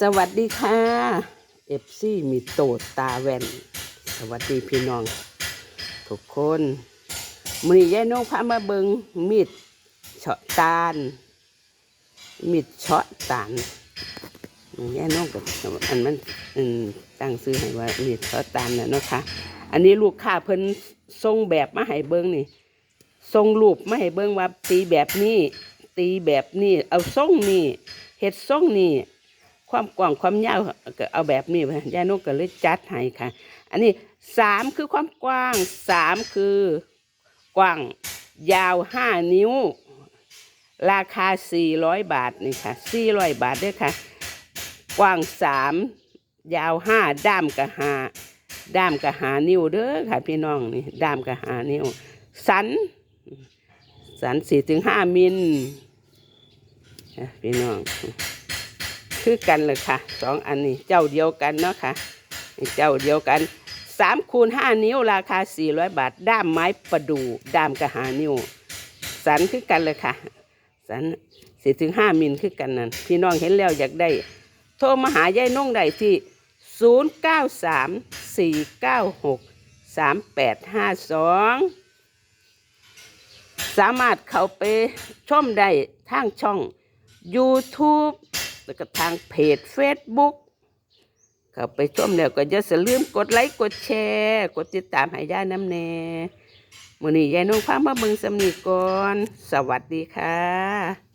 สวัสดีค่ะเอฟซีมีโตดตาแว่นสวัสดีพี่น้อง ทุกคนมือยายนงพามาเบิงมีดเฉาะตาลมีดเฉาะตาลยายนงกับอันมันอืมตั้งซื้อให้ว่ามีดเฉาะตาลน่ะเนาะค่ะอันนี้ลูกค้าเพิ่นทรงแบบมาให้เบิงนี่ทรงรูปมาให้เบิ่งว่าตีแบบนี้ ตีแบบนี้ เอาทรงนี้เฮ็ดทรงนี้ ความกว้างความยาวก็เอาแบบนี้ยายนกก็เลยจัดให้ค่ะ อันนี้สามคือความกว้างสามคือกว้างยาวห้านิ้ว ราคาสี่ร้อยบาทนี่ค่ะสี่ร้อยบาทเด้วยค่ะ กว้างสามยาวห้าด้ามกับห้าด้ามกับหานิ้วเด้อค่ะพี่น้องนี่ด้ามกับหานิ้ว สัน สันสี่ถึงห้ามิลพี่น้อง คือกันเลยค่ะสองอันนี้เจ้าเดียวกันเนาะค่ะเจ้าเดียวกันสามคูณห้านิ้วราคาสี่ร้อยบาท ด้ามไม้ประดู่ด้ามกระหานิ้ว สันคือกันเลยค่ะสันสี่ถึงห้ามิลคือกันนั่นพี่น้องเห็นแล้วอยากได้ โทรมาหายายน้องได้ที่ศูนย์เก้าสามสี่เก้าหกสามแปดห้าสองสามารถเข้าไปชมได้ทางช่อง YouTube แล้วก็ทางเพจ Facebook เข้าไปชมแล้วก็อย่าลืมกดไลค์กดแชร์ กดติดตามให้ย่ายน้ำแน่มื้อนี้ยายนุ่งพามาเบิ่งสำนีก่อน สวัสดีค่ะ